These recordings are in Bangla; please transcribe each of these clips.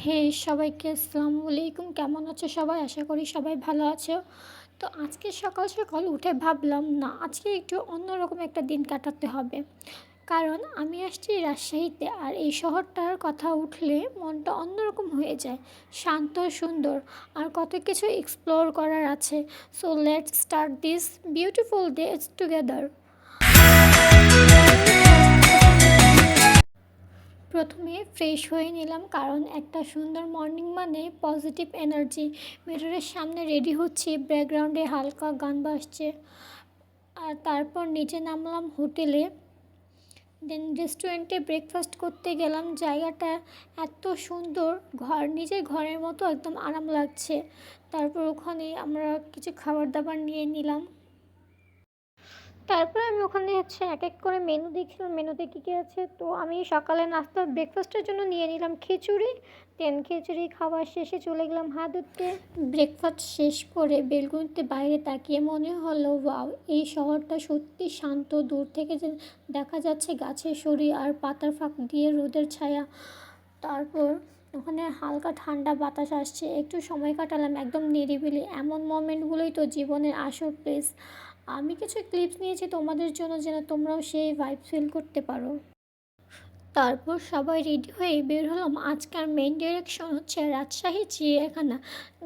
হে সবাইকে আসসালামু আলাইকুম। কেমন আছো সবাই? আশা করি সবাই ভালো আছো। তো আজকে সকাল সকাল উঠে ভাবলাম, না, আজকে একটু অন্যরকম একটা দিন কাটাতে হবে। কারণ আমি আসছি রাজশাহীতে আর এই শহরটার কথা উঠলে মনটা অন্যরকম হয়ে যায়। শান্ত, সুন্দর আর কত কিছু এক্সপ্লোর করার আছে। So let's start this beautiful days together প্রথমে ফ্রেশ হয়ে নিলাম, কারণ একটা সুন্দর মর্নিং মানে পজিটিভ এনার্জি। মিররের সামনে রেডি হচ্ছি, ব্যাকগ্রাউন্ডে হালকা গান বাজছে। আর তারপর নিচে নামলাম হোটেলে। দেন রেস্টুরেন্টে ব্রেকফাস্ট করতে গেলাম। জায়গাটা এত সুন্দর, ঘর, নিজের ঘরের মতো একদম আরাম লাগছে। তারপর ওখানে আমরা কিছু খাবার দাবার নিয়ে নিলাম। তারপরে আমি ওখানে হচ্ছে এক এক করে মেনু দেখছিলাম মেনুতে কী কী আছে? তো আমি সকালে নাস্তা ব্রেকফাস্টের জন্য নিয়ে নিলাম খিচুড়ি দেন খিচুড়ি খাওয়ার শেষে চলে গেলাম হাত ধুতে ব্রেকফাস্ট শেষ করে বেলগুনিতে বাইরে তাকিয়ে মনে হলো, ওয়াও, এই শহরটা সত্যি শান্ত, দূর থেকে যে দেখা যাচ্ছে গাছের শরী আর পাতার ফাঁক দিয়ে রোদের ছায়া। তারপর ওখানে হালকা ঠান্ডা বাতাস আসছে, একটু সময় কাটালাম, একদম নিরিবিলি। এমন মোমেন্টগুলোই তো জীবনের আসল প্লেস আমি কিছু ক্লিপস নিয়েছি তোমাদের জন্য যেন তোমরাও সেই ভাইব ফিল করতে পারো। তারপর সবাই রেডি হয়ে বের হলাম। আজকের মেন ডিরেকশন হচ্ছে রাজশাহী চিড়িয়াখানা।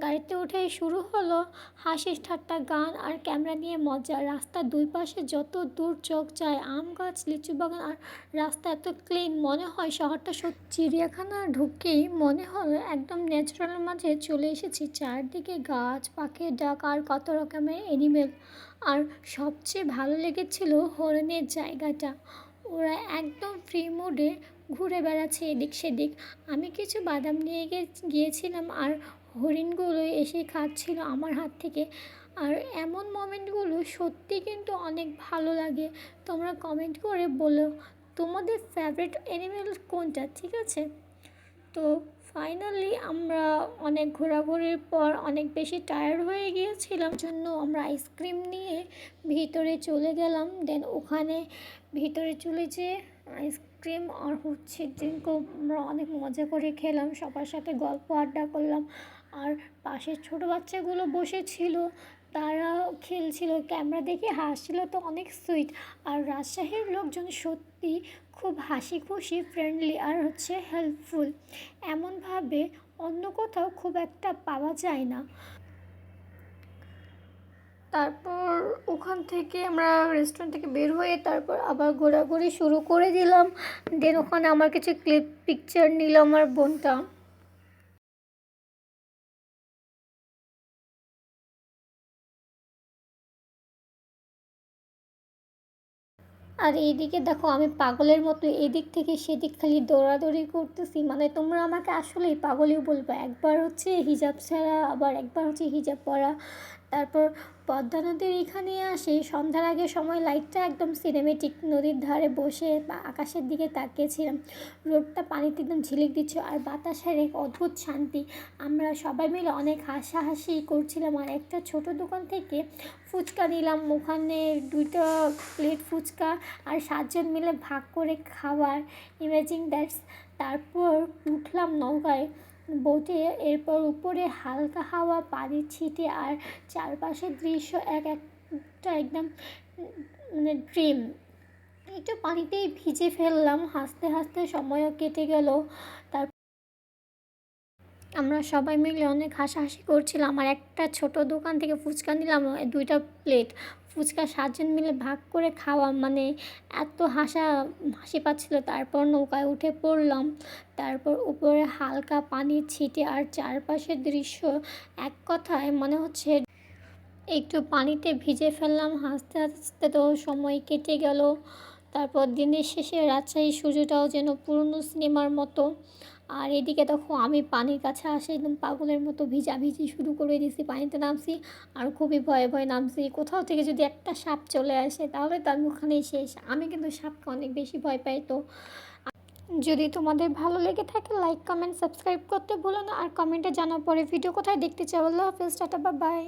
গাড়িতে উঠে শুরু হলো হাসি ঠাট্টা গান আর ক্যামেরা নিয়ে মজা। রাস্তার দুই পাশে যত দূর চোখ যায় আম গাছ, লিচু বাগান আর রাস্তা এত ক্লিন মনে হয় শহরটা সত্যি চিড়িয়াখানা ঢুকেই মনে হলো একদম ন্যাচারালের মাঝে চলে এসেছি। চারদিকে গাছ, পাখির ডাক আর কত রকমের এনিমেল আর সবচেয়ে ভালো লেগেছিল হরিণের জায়গাটা। ওরা একদম ফ্রি মুডে ঘুরে বেড়াচ্ছে এদিক সেদিক। আমি কিছু বাদাম নিয়ে গিয়েছিলাম আর হরিণগুলো এসে খাচ্ছিল আমার হাত থেকে। আর এমন মোমেন্টগুলো সত্যি কিন্তু অনেক ভালো লাগে। তোমরা কমেন্ট করে বলো, তোমাদের ফেভারিট অ্যানিমেল কোনটা? ঠিক আছে? তো ফাইনালি আমরা অনেক ঘোরাঘুরির পর অনেক বেশি টায়ার্ড হয়ে গিয়েছিলাম। জন্য আমরা আইসক্রিম নিয়ে ভিতরে চলে গেলাম। দেন ওখানে ভিতরে চলে যেয়ে আইসক্রিম আর হচ্ছে ড্রিঙ্কও আমরা অনেক মজা করে খেলাম। সবার সাথে গল্প আড্ডা করলাম। আর পাশের ছোটো বাচ্চাগুলো বসেছিল তারা খেলছিল। ক্যামেরা দেখে হাসছিল, তো অনেক সুইট আর রাজশাহীর লোকজন সত্যি খুব হাসি খুশি ফ্রেন্ডলি আর হচ্ছে হেল্পফুল এমনভাবে অন্য কোথাও খুব একটা পাওয়া যায় না। তারপর ওখান থেকে আমরা রেস্টুরেন্ট থেকে বের হয়ে তারপর আবার ঘোরাঘুরি শুরু করে দিলাম। দেন ওখানে আমার কিছু ক্লিপ পিকচার নিলাম আমার বোনটা। আর এইদিকে দেখো আমি পাগলের মতো এদিক থেকে সেদিক খালি দৌড়াদৌড়ি করতেছি। মানে তোমরা আমাকে আসলেই পাগলই বলবে। একবার হচ্ছে হিজাব ছাড়া, আবার একবার হচ্ছে হিজাব পরা। তারপর পদ্মা নদীর এখানে আসে। সন্ধ্যার আগে সময় লাইটটা একদম সিনেমেটিক নদীর ধারে বসে বা আকাশের দিকে তাকিয়েছিলাম। রোদটা পানিতে একদম ঝিলিক দিচ্ছে আর বাতাসের এক অদ্ভুত শান্তি। আমরা সবাই মিলে অনেক হাসাহাসি করছিলাম আর একটা ছোট দোকান থেকে ফুচকা নিলাম। ওখানে দুইটা প্লেট ফুচকা আর সাতজন মিলে ভাগ করে খাওয়ার। ইমেজিং দ্যাটস তারপর উঠলাম নৌকায়। বোটে এরপর উপরে হালকা হাওয়া পানির ছিটে আর চারপাশের দৃশ্য এক একটা একদম মানে ড্রিম একটু পানিতেই ভিজে ফেললাম, হাসতে হাসতে সময়ও কেটে গেল। তার আমরা সবাই মিলে অনেক হাসাহাসি করছিলাম। আর একটা ছোট দোকান থেকে ফুচকা নিলাম দুইটা প্লেট ফুচকা সাতজন মিলে ভাগ করে খাওয়া মানে এত হাসা হাসি পাচ্ছিল। তারপর নৌকায় উঠে পড়লাম। তারপর উপরে হালকা পানির ছিটে, আর চারপাশের দৃশ্য এক কথায় মনে হচ্ছে একটু পানিতে ভিজে ফেললাম। হাসতে হাসতে তো সময় কেটে গেল। তারপর দিনের শেষে রাজশাহী সূর্যটাও যেন পুরনো সিনেমার মতো আর এদিকে দেখো আমি পানির কাছে আসে একদম পাগলের মতো ভিজা ভিজি শুরু করে দিয়েছি, পানিতে নামছি আর খুবই ভয়ে ভয়ে নামছি। কোথাও থেকে যদি একটা সাপ চলে আসে তাহলে তার ওখানেই শেষ। আমি কিন্তু সাপকে অনেক বেশি ভয় পাই তো। যদি তোমাদের ভালো লেগে থাকে লাইক কমেন্ট সাবস্ক্রাইব করতে ভুলো না। আর কমেন্টে জানার পরে ভিডিও কোথায় দেখতে চাও। আল্লাহ হাফেজ, টাটা বা বাই